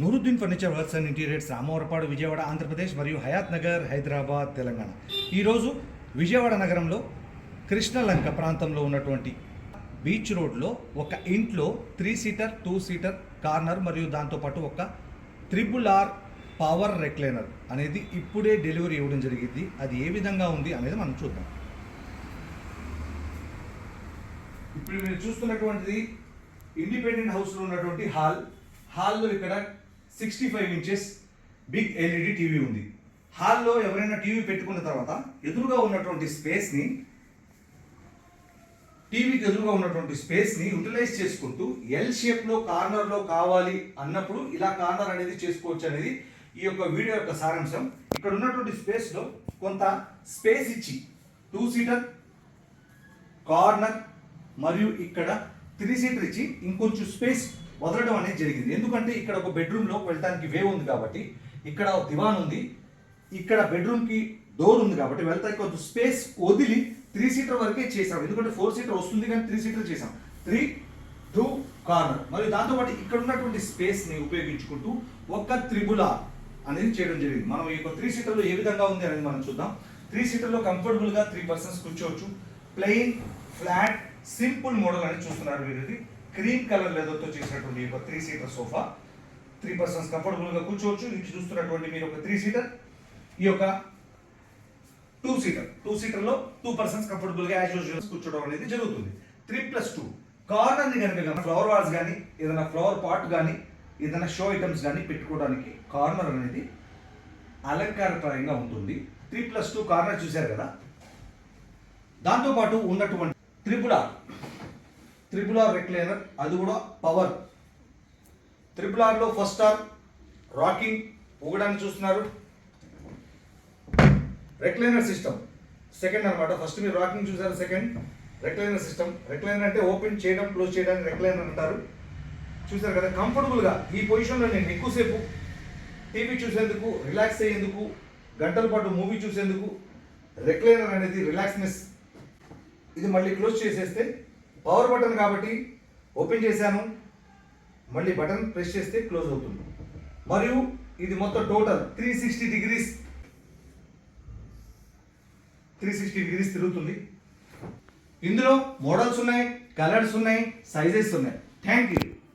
Nooruddin furniture works and interiors Ramavarappadu Vijayawada Andhra Pradesh మరియు హయాత్ నగర్ హైదరాబాద్ తెలంగాణ. ఈరోజు విజయవాడ నగరంలో కృష్ణలంక ప్రాంతంలో ఉన్నటువంటి బీచ్ రోడ్లో ఒక ఇంట్లో three seater two seater corner మరియు దాంతోపాటు ఒక త్రిబుల్ ఆర్ పవర్ రెక్లైనర్ అనేది ఇప్పుడే డెలివరీ ఇవ్వడం జరిగింది. అది ఏ విధంగా ఉంది అనేది మనం చూద్దాం. ఇప్పుడు మీరు చూస్తున్నటువంటిది ఇండిపెండెంట్ హౌస్లో ఉన్నటువంటి హాల్. హాల్లో ఇక్కడ sixty five inches big LED TV ఉంది. హాల్లో ఎవరైనా టీవీ పెట్టుకున్న తర్వాత ఎదురుగా ఉన్నటువంటి స్పేస్ని టీవీకి ఎదురుగా ఉన్నటువంటి స్పేస్ని యూటిలైజ్ చేసుకుంటూ ఎల్ షేప్లో కార్నర్లో కావాలి అన్నప్పుడు ఇలా కార్నర్ అనేది చేసుకోవచ్చు అనేది ఈ యొక్క వీడియో యొక్క సారాంశం. ఇక్కడ ఉన్నటువంటి స్పేస్లో కొంత స్పేస్ ఇచ్చి టూ సీటర్ కార్నర్ మరియు ఇక్కడ త్రీ సీటర్ ఇచ్చి ఇంకొంచెం స్పేస్ వదలడం అనేది జరిగింది. ఎందుకంటే ఇక్కడ ఒక బెడ్రూమ్లో వెళ్ళడానికి వే ఉంది కాబట్టి ఇక్కడ ఒక దివాన్ ఉంది. ఇక్కడ బెడ్రూమ్కి డోర్ ఉంది కాబట్టి వెళ్తానికి కొంచెం స్పేస్ వదిలి త్రీ సీటర్ వరకే చేసాం. ఎందుకంటే ఫోర్ సీటర్ వస్తుంది కానీ త్రీ సీటర్ చేసాం. Three two corner. మరియు దాంతోపాటు ఇక్కడ ఉన్నటువంటి స్పేస్ని ఉపయోగించుకుంటూ ఒక త్రిబుల అనేది చేయడం జరిగింది. మనం ఈ యొక్క త్రీ సీటర్లో ఏ విధంగా ఉంది అనేది మనం చూద్దాం. త్రీ సీటర్లో కంఫర్టబుల్గా త్రీ పర్సన్స్ కూర్చోవచ్చు. ప్లెయిన్ ఫ్లాట్ సింపుల్ మోడల్ అని చూస్తున్నారు మీరు ఇది క్రీమ్ కలర్ లెదర్తో చేసినటువంటి ఒక three seater sofa. Three persons కంఫర్టబుల్గా కూర్చోవచ్చు. ఇది చూస్తున్నటువంటి మీరు ఒక త్రీ సీటర్ ఈ యొక్క టూ సీటర్ టూ సీటర్లో టూ పర్సన్స్ కంఫర్టబుల్గా యాజ్ యూజువల్ కూర్చోవడం అనేది జరుగుతుంది. త్రీ ప్లస్ టూ కార్నర్ని కనుక ఫ్లవర్ వాల్స్ కానీ ఏదైనా ఫ్లవర్ పాట్ కానీ ఏదైనా షో ఐటమ్స్ కానీ పెట్టుకోవడానికి కార్నర్ అనేది అలంకారప్రాయంగా ఉంటుంది. త్రీ ప్లస్ టూ కార్నర్ చూశారు కదా? దాంతోపాటు ఉన్నటువంటి త్రిపుల. త్రిపుల రెక్లైనర్ అది కూడా పవర్. త్రిపుల ఆర్లో ఫస్ట్ ఆర్ రాకింగ్ ఊగడానికి చూస్తున్నారు. రెక్లైనర్ సిస్టమ్ సెకండ్ అన్నమాట. ఫస్ట్ మీరు రాకింగ్ చూసారు సెకండ్ రెక్లైనర్ సిస్టమ్ రెక్లైనర్ అంటే ఓపెన్ చేయడం క్లోజ్ చేయడానికి రెక్లైనర్ అంటారు. చూసారు కదా కంఫర్టబుల్గా ఈ పొజిషన్లో నేను ఎక్కువసేపు టీవీ చూసేందుకు రిలాక్స్ అయ్యేందుకు గంటల పాటు మూవీ చూసేందుకు రెక్లైనర్ అనేది రిలాక్స్నెస్ ఇది మళ్ళీ క్లోజ్ చేసేస్తే పవర్ బటన్ కాబట్టి ఓపెన్ చేశాను. మళ్ళీ బటన్ ప్రెస్ చేస్తే క్లోజ్ అవుతుంది. మరియు ఇది మొత్తం total three sixty degrees three sixty degrees తిరుగుతుంది. ఇందులో మోడల్స్ ఉన్నాయి కలర్స్ ఉన్నాయి సైజెస్ ఉన్నాయి. Thank you